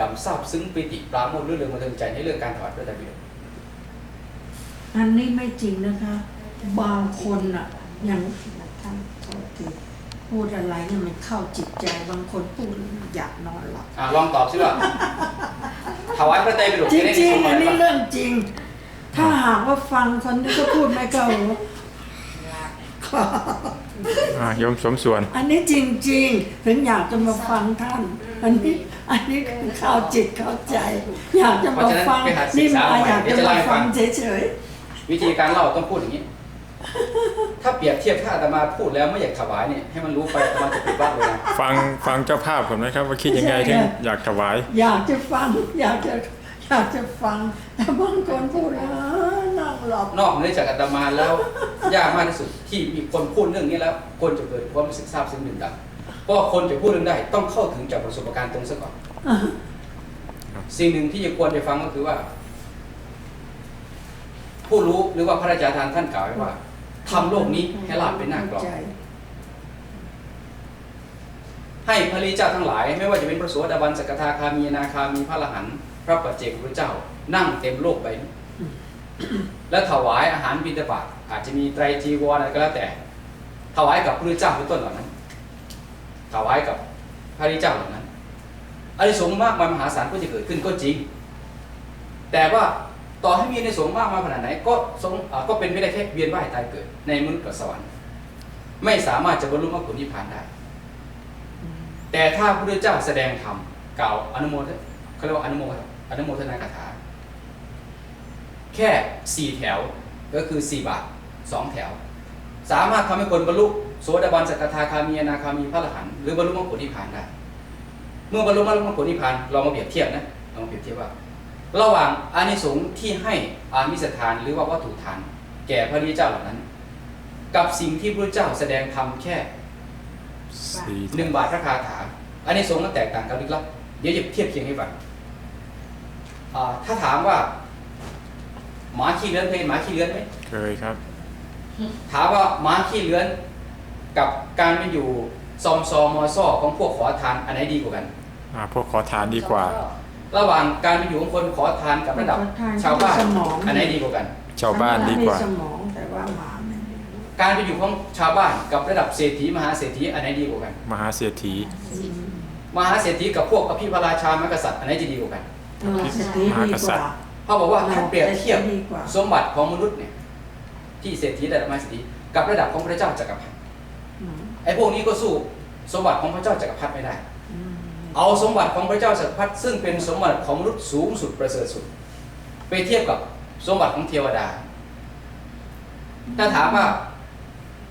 ดำซาบซึ้งปิติปราโมทย์รื่นเริงบันเทิงใจในเรื่องการถวายพระไตรปิฎกอันนี้ไม่จริงนะคะ บางคนอะอย่างท่านโทษทีพูดอะไรเนี่ยมันเข้าจิตใจบางคนพูดแล้วอยากนอนหลับอะลองตอบสิว่าถวายพระไตรปิฎกจจะได้ริมีงสมๆบัอันตินี้ว่าเรื่องจริง ถ้าหากว่าฟังคนที่เขาพูดไม่เข้าหู อ่าโยมสมส่วน อันนี้จริงๆ ถึงอยากจะมาฟังท่าน อันนี้อันนี้คือเข้าจิตเข้าใจ อยากจะมาฟังนี่มาอยากจะมาฟังเฉยวิธีการเล่าต้องพูดอย่างนี้ ถ้าเปรียบเทียบถ้าอาตมาพูดแล้วไม่อยากถวายเนี่ยให้มันรู้ไปอาตมาจะปิดบ้านเลยนะฟังฟังเจ้าภาพผมนะครับ ว่าคิดยังไงถึงอยากถวาย ๆอยากจะฟัง อยากจะอยากจะฟัง แต่บางคนพูดแล้วนั่ง หลับนอกเหนือจากอาตมาแล้ว ยากมากที่สุดที่มีคนพูดเรื่องนี้แล้วคนจะเกิดความรู้สึกซาบซึ้งดื่มด่ำเพราะว่าคนจะพูดเรื่องได้ต้องเข้าถึงจากประสบการณ์ตรงซะก่อนสิ่งหนึ่งที่ควรจะฟังก็คือว่า ผู้รู้หรือว่าพระราชาทานท่านกล่าวไว้ว่าทำโลกนี้ให้ลาบเป็นหน้ากลองใจให้พระริเจ้าทั้งหลาย ไม่ว่าจะเป็นพระโสดาบันสกทาคามีอนาคามีพระอรหันต์พระปัจเจกพระเจ้า นั่งเต็มโลกใบนี้ และถวายอาหารบิณฑบาตอาจจะมีไตรจีวรอะไรก็แล้วแต่ ถวายกับพระเจ้าเป็นต้นเหล่านั้น ถวายกับพระริเจ้าเหล่านั้นอานิสงส์มากมายมหาศาลก็จะเกิดขึ้นก็จริง แต่ว่าต่อให้มีอานิสงส์มากมายขนาดไหนก็สงก็เป็นไม่ได้แค่เวียนว่ายตายเกิด ในมนุษย์กับสวรรค์ ไม่สามารถจะบรรลุมรรคผลนิพพานได้ แต่ถ้าพระเจ้าแสดงธรรมกล่าวอนุโมทเขาเรียกว่าอนุโมทอนุโมทนาคาถา แค่สี่แถวก็คือสี่บาทสองแถว สามารถทำให้คนบรรลุโสดาบันสกทาคามีอนาคามีพระอรหันต์หรือบรรลุมรรคผลนิพพานได้ เมื่อบรรลุมรรคผลนิพพานเรามาเปรียบเทียบนะเรามาเปรียบเทียบว่า ระหว่างอานิสงส์ที่ให้อามิสทานหรือว่าวัตถุทาน แก่พระริเจ้าเหล่านั้น กับสิ่งที่พระเจ้าแสดงธรรมแค่สี่หนึ่งบาทพระคาถาอันนี้สงส์มันแตกต่างกันลึกลับเดี๋ยวจะเทียบเคียงให้ฟังอ่าถ้าถามว่า หมาขี้เลื้อนเคยเห็นหมาขี้เลื้อนไหมเคยครับ ถามว่าหมาขี้เลื้อนกับการไปอยู่ซอมซอมอซ่อของพวกขอทานอันไหนดีกว่ากัน อ่า พวกขอทานดีกว่า ระหว่างการไปอยู่ของคนขอทานกับระดับขอทานชาวบ้านสมองอันไหนดีกว่ากัน ชาวบ้านดีกว่าในสมองแต่ว่าหมาไม่ได้การไปอยู่ของชาวบ้านกับระดับเศรษฐีมหาเศรษฐีอันไหนดีกว่ากัน มหาเศรษฐี มหาเศรษฐีกับพวกอภิพระราชามหากษัตริย์อันไหนจะดีกว่ากันเออสติดีกว่า เขาบอกว่าถ้าเปรียบเทียบดีกว่าสมบัติของมนุษย์เนี่ยที่เศรษฐีระดับมหาเศรษฐีกับระดับของพระเจ้าจักรพรรดิอืมไอ้พวกนี้ก็สู้สมบัติของพระเจ้าจักรพรรดิไม่ได้อืมเอาสมบัติของพระเจ้าจักรพรรดิซึ่งเป็นสมบัติของมนุษย์สูงสุดประเสริฐสุด ไปเทียบกับสมบัติของเทวดาถ้าถามว่า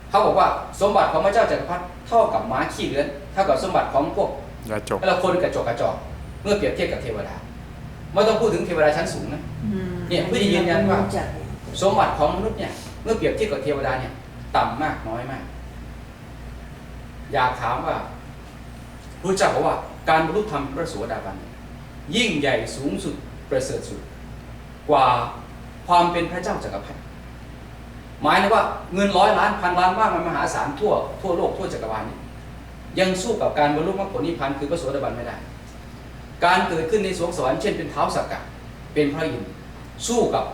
เขาบอกว่าสมบัติของพระเจ้าจักรพรรดิเท่ากับม้าขี้เลื้อนเท่ากับสมบัติของพวกยาจกเราคนกระจกกระจอกเมื่อเปรียบเทียบกับเทวดา ไม่ต้องพูดถึงเทวดาชั้นสูงนะอืมเนี่ยเพื่อจะยืนยันว่ารู้จักสมบัติของมนุษย์เนี่ยเมื่อเปรียบเทียบกับเทวดาเนี่ย ต่ำมากน้อยมาก อยากถามว่ารู้จักว่า การบรรลุธรรมพระโสดาบันเนี่ยยิ่งใหญ่สูงสุดประเสริฐสุด กว่าความเป็นพระเจ้าจักรพรรดิหมายถึงว่าเงินร้อยล้านพันล้านมากมันมหาศาลทั่วทั่วโลกทั่วจักรวาลเนี่ยยังสู้กับการบรรลุมรรคผลนิพพานคือพระโสดาบันไม่ได้ การเกิดขึ้นในสวงสวรรค์เช่นเป็นเท้าสักกะเป็นพระอินทร์สู้กับ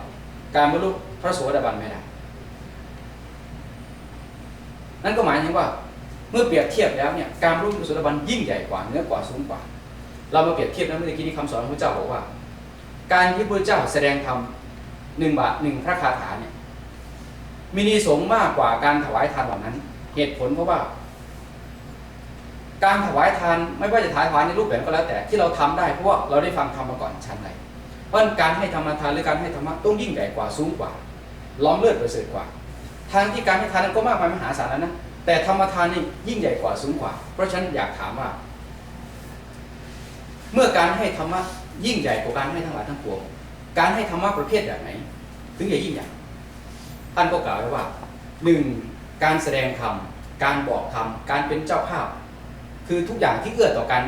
การบรรลุพระโสดาบันไม่ได้ นั่นก็หมายถึงว่าเมื่อเปรียบเทียบแล้วเนี่ยการบรรลุพระโสดาบันยิ่งใหญ่กว่าเนื้อกว่าสูงกว่า เรามาเปรียบเทียบนะเมื่อกี้นี้คำสอนของพระเจ้าบอกว่า การที่พระเจ้าแสดงธรรมหนึ่งบาทหนึ่งพระคาถาเนี่ยมีนิสงมากกว่าการถวายทานเหล่านั้น เหตุผลเพราะว่า การถวายทานไม่ว่าจะถวายในรูปแบบก็แล้วแต่ที่เราทำได้เพราะว่าเราได้ฟังธรรมมาก่อนชั้นไหนเพราะการให้ธรรมทานหรือการให้ธรรมะต้องยิ่งใหญ่กว่าสูงกว่า ล้อมเลือดประเสริฐกว่า ทางที่การให้ทานนั้นก็มากมายมหาศาลแล้วนะแต่ธรรมทานนี่ยิ่งใหญ่กว่าสูงกว่า เพราะฉะนั้นอยากถามว่า เมื่อการให้ธรรมะยิ่งใหญ่กว่าการให้ทั้งหลายทั้งปวงการให้ธรรมะประเภทแบบไหน ถึงจะยิ่งใหญ่ท่านก็กล่าวไว้ว่าหนึ่งการแสดงธรรมการบอกธรรมการเป็นเจ้าภาพ คือทุกอย่างที่เอื้อต่อการ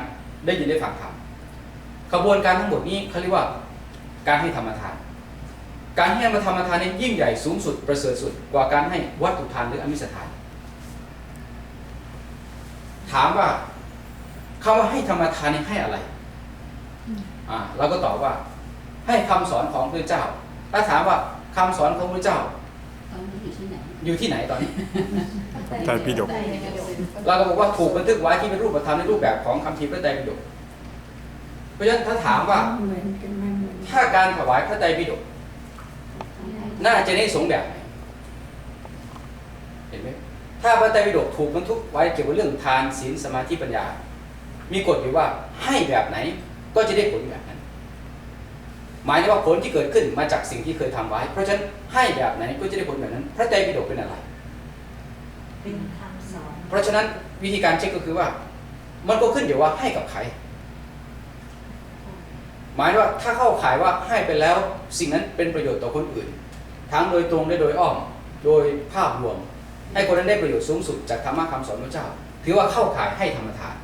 ได้ยินได้ฟังธรรมขบวนการทั้งหมดนี้เขาเรียกว่าการให้ธรรมทาน การให้มาธรรมทานนี้ยิ่งใหญ่สูงสุดประเสริฐสุดกว่าการให้วัตถุทานหรืออมิสทาน ถามว่าคำว่าให้ธรรมทานนี่ให้อะไรอ่าเราก็ตอบว่า ให้คำสอนของพระเจ้า ถ้าถามว่าคำสอนของพระเจ้า ที่ไหนอยู่ที่ไหนตอนนี้ ไตรปิฎกเราก็บอกว่าถูกบันทึกไว้ที่เป็นรูปธรรมในรูปแบบของคัมภีร์พระไตรปิฎกเพราะฉะนั้นถ้าถามว่าเหมือนกันไหมเหมือนกันถ้าการถวายพระไตรปิฎกน่าจะได้สงฆ์แบบไหนเห็นไหมถ้าพระไตรปิฎกถูกบันทึกไว้เกี่ยวกับเรื่องทานศีลสมาธิปัญญา มีกฎอยู่ว่าให้แบบไหนก็จะได้ผลแบบนั้น หมายถึงว่าผลที่เกิดขึ้นมาจากสิ่งที่เคยทำไว้ เพราะฉะนั้นให้แบบไหนก็จะได้ผลแบบนั้น พระไตรปิฎกเป็นอะไร เป็นคำสอน เพราะฉะนั้นวิธีการเช็คก็คือว่า มันก็ขึ้นอยู่ว่าให้กับใคร หมายว่าถ้าเข้าขายว่าให้ไปแล้วสิ่งนั้นเป็นประโยชน์ต่อคนอื่น ทั้งโดยตรงและโดยอ้อม โดยภาพรวม ให้คนนั้นได้ประโยชน์สูงสุดจากธรรมะคำสอนพระเจ้า ถือว่าเข้าขายให้ธรรมทาน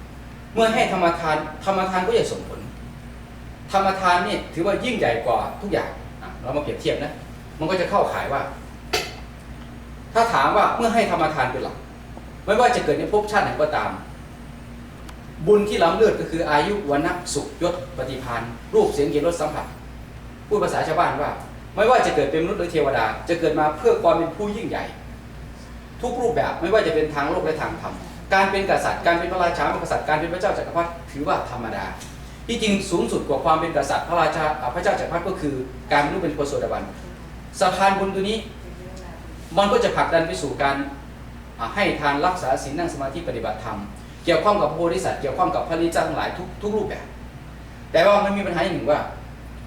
เมื่อให้ธรรมทานธรรมทานก็จะส่งผล ธรรมทานนี่ถือว่ายิ่งใหญ่กว่าทุกอย่างเรามาเปรียบเทียบนะ มันก็จะเข้าขายว่า ถ้าถามว่าเมื่อให้ธรรมทานเป็นหลักไม่ว่าจะเกิดในภพชาติไหนก็ตาม บุญที่ล้ำเลิศก็คืออายุวันนะสุขยศปฏิพานรูปเสียงกลิ่นรสสัมผัสพูดภาษาชาวบ้านว่า ไม่ว่าจะเกิดเป็นมนุษย์หรือเทวดา จะเกิดมาเพื่อความเป็นผู้ยิ่งใหญ่ ทุกรูปแบบไม่ว่าจะเป็นทางโลกและทางธรรมการเป็นกษัตริย์การเป็นพระราชามหากษัตริย์การเป็นพระเจ้าจักรพรรดิถือว่าธรรมดา ที่จริงสูงสุดกว่าความเป็นกษัตริย์พระราชาพระเจ้าจักรพรรดิก็คือการเป็นลูกเป็นโพธิ์โสดาบันสะพานบุญตัวนี้มันก็จะผลักดันไปสู่การให้ทานรักษาศีลนั่งสมาธิปฏิบัติธรรม เกี่ยวข้องกับพระโพธิสัตว์เกี่ยวข้องกับพระริจ้าทั้งหลายทุกทุกรูปแบบ แต่ว่ามันมีปัญหาอย่างหนึ่งว่า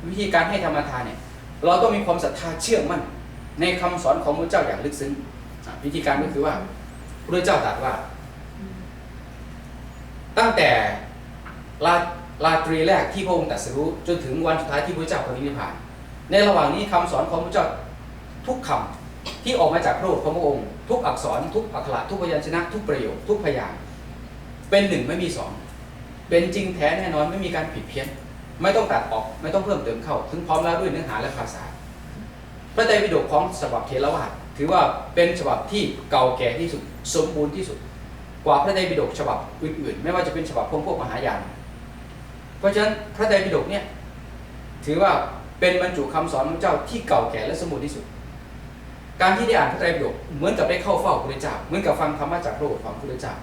วิธีการให้ธรรมทานเนี่ยเราต้องมีความศรัทธาเชื่อมั่น ในคำสอนของพระเจ้าอย่างลึกซึ้งวิธีการก็คือว่าพระเจ้าตรัสว่า ตั้งแต่รา ราตรีแรกที่พระองค์ตรัสรู้จนถึงวันสุดท้ายที่พระเจ้าปรินิพพาน ในระหว่างนี้คำสอนของพระเจ้าทุกคำที่ออกมาจากพระโอษฐ์ของพระองค์ ทุกอักษรทุกอักขระทุกพยัญชนะ ทุกประโยคทุกพยางค์เป็นหนึ่งไม่มีสองเป็นจริงแท้แน่นอนไม่มีการผิดเพี้ยน ไม่ต้องตัดออกไม่ต้องเพิ่มเติมเข้า ถึงพร้อมแล้วด้วยเนื้อหาและภาษา พระไตรปิฎกของฉบับเทรวาสถือว่าเป็นฉบับที่เก่าแก่ที่สุด สมบูรณ์ที่สุด กว่าพระไตรปิฎกฉบับอื่นๆ ไม่ว่าจะเป็นฉบับพวกพวกมหายาน เพราะฉะนั้นพระไตรปิฎกเนี่ยถือว่าเป็นบรรจุคำสอนของเจ้าที่เก่าแก่และสมบูรณ์ที่สุด การที่ได้อ่านพระไตรปิฎกเหมือนกับได้เข้าเฝ้าพระเจ้าเหมือนกับฟังธรรมะจากพระโอษฐ์ของพระเจ้า